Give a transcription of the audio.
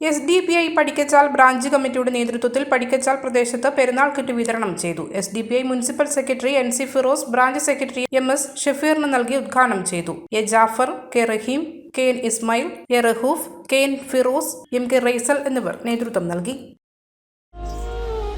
S D P I Padikkachal branch കമ്മിറ്റിയുടെ നേതൃത്വത്തിൽ പടിക്കച്ചാൽ പ്രദേശത്ത് പെരുന്നാൾ കിറ്റ് വിതരണം ചെയ്തു. S D P I municipal secretary N C Firoz branch secretary M S ഷഫീറിന് നൽകി ഉദ്ഘാടനം ചെയ്തു. A Jafar K Raheem K N Ismail A Rahoof K N Firoz M K Raisal എന്നിവർ നേതൃത്വം നൽകി.